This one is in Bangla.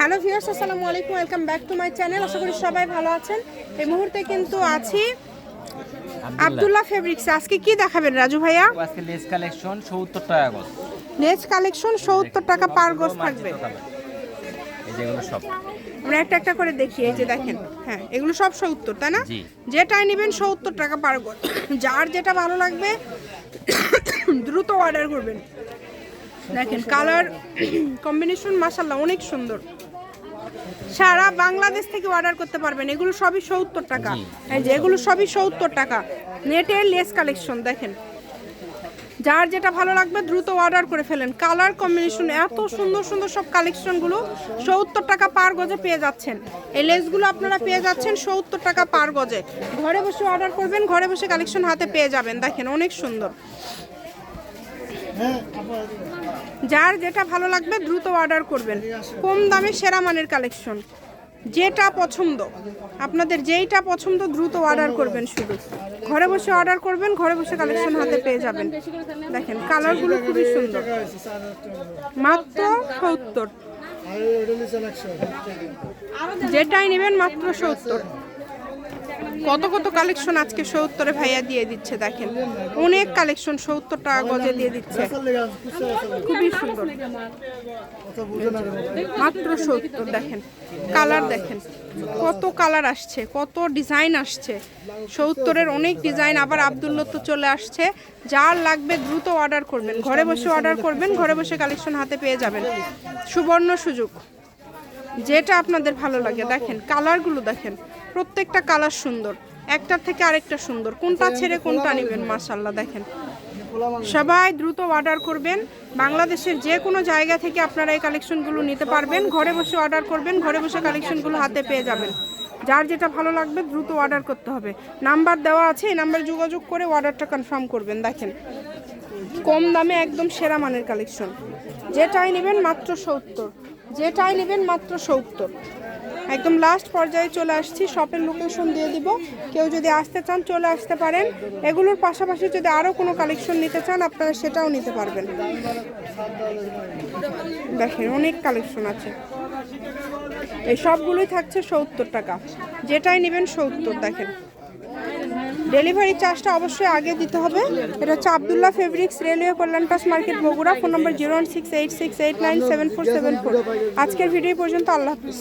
হ্যালো ভিউয়ার্স আসসালামু আলাইকুম welcome back to my channel. আশা করি সবাই ভালো আছেন। এই মুহূর্তে কিন্তু আছি আব্দুল্লাহ ফেব্রিক্স আজকে কি দেখাবেন রাজু ভাইয়া? আজকে লেস কালেকশন সত্তর টাকা গজ। নেচ কালেকশন সত্তর টাকা পার গোস থাকবে। এই যেগুলো সব। আমরা একটা একটা করে দেখি এই যে দেখেন। হ্যাঁ এগুলো সব সত্তর তাই না। যেটাই নেবেন সত্তর টাকা পার গোস যার যেটা ভালো লাগবে দ্রুত অর্ডার করবেন। দেখেন কালার কম্বিনেশন মাসাল্লাহ অনেক সুন্দর। সারা বাংলাদেশ থেকে অর্ডার করতে পারবেন। এগুলো সবই সত্তর টাকা। এই যে এগুলো সবই সত্তর টাকা। নেটের লেস কালেকশন দেখেন। যার যেটা ভালো লাগবে দ্রুত অর্ডার করে ফেলেন। কালার কম্বিনেশন এত সুন্দর সুন্দর সব কালেকশনগুলো সত্তর টাকা পার গজে পেয়ে যাচ্ছেন। এই লেসগুলো আপনারা পেয়ে যাচ্ছেন সত্তর টাকা পার গজে। ঘরে বসে অর্ডার করবেন ঘরে বসে কালেকশন হাতে পেয়ে যাবেন। দেখেন অনেক সুন্দর। যার যেটা ভালো লাগবে দ্রুত অর্ডার করবেন। কম দামে সেরা মানের কালেকশন। যেটা পছন্দ। আপনাদের যেইটা পছন্দ, দ্রুত অর্ডার করবেন শুধু। ঘরে বসে অর্ডার করবেন, ঘরে বসে কালেকশন হাতে পেয়ে যাবেন। দেখেন, কালারগুলো খুবই সুন্দর। মাত্র সত্তর। যেটাই নেবেন, মাত্র সত্তর। কত কত কালেকশন আজকে সত্তরে ভাইয়া দিয়ে দিচ্ছে দেখেন। অনেক কালেকশন সত্তর টাকা গজে দিয়ে দিচ্ছে। খুবই সুন্দর। মাত্র সত্তর দেখেন। কালার দেখেন। কত কালার আসছে, কত ডিজাইন আসছে। সত্তরের অনেক ডিজাইন, আবার আবদুল্লো তো চলে আসছে। যার লাগবে দ্রুত অর্ডার করবেন। ঘরে বসে অর্ডার করবেন, ঘরে বসে কালেকশন হাতে পেয়ে যাবেন। সুবর্ণ সুযোগ। যেটা আপনাদের ভালো লাগে, দেখেন, কালারগুলো দেখেন। প্রত্যেকটা কালার সুন্দর। একটার থেকে আরেকটা সুন্দর। কোনটা ছেড়ে কোনটা নেবেন? মাশাল্লাহ দেখেন। সবাই দ্রুত অর্ডার করবেন। বাংলাদেশের যে কোনো জায়গা থেকে আপনারা এই কালেকশনগুলো নিতে পারবেন। ঘরে বসে অর্ডার করবেন ঘরে বসে কালেকশনগুলো হাতে পেয়ে যাবেন। যার যেটা ভালো লাগবে দ্রুত অর্ডার করতে হবে। নাম্বার দেওয়া আছে এই নাম্বারে যোগাযোগ করে অর্ডারটা কনফার্ম করবেন। দেখেন কম দামে একদম সেরা মানের কালেকশন। যেটাই নেবেন মাত্র সত্তর। যেটাই নেবেন মাত্র সত্তর। একদম লাস্ট পর্যায়ে চলে আসছি শপের লোকেশন দিয়ে দিব। কেউ যদি আসতে চান, চলে আসতে পারেন। এগুলোর পাশাপাশি যদি আরও কোনো কালেকশন নিতে চান, আপনারা সেটাও নিতে পারবেন। দেখেন, অনেক কালেকশন আছে। এই সবগুলোই থাকছে সত্তর টাকা। যেটাই নেবেন সত্তর, দেখেন। ডেলিভারি চার্জটা অবশ্যই আগে দিতে হবে। এটা হচ্ছে Abdullah fabrics railway Kalyan pass market Bogura. Phone number zero one six eight six eight nine seven four seven four আজকের ভিডিও পর্যন্ত, আল্লাহ হাফিজ।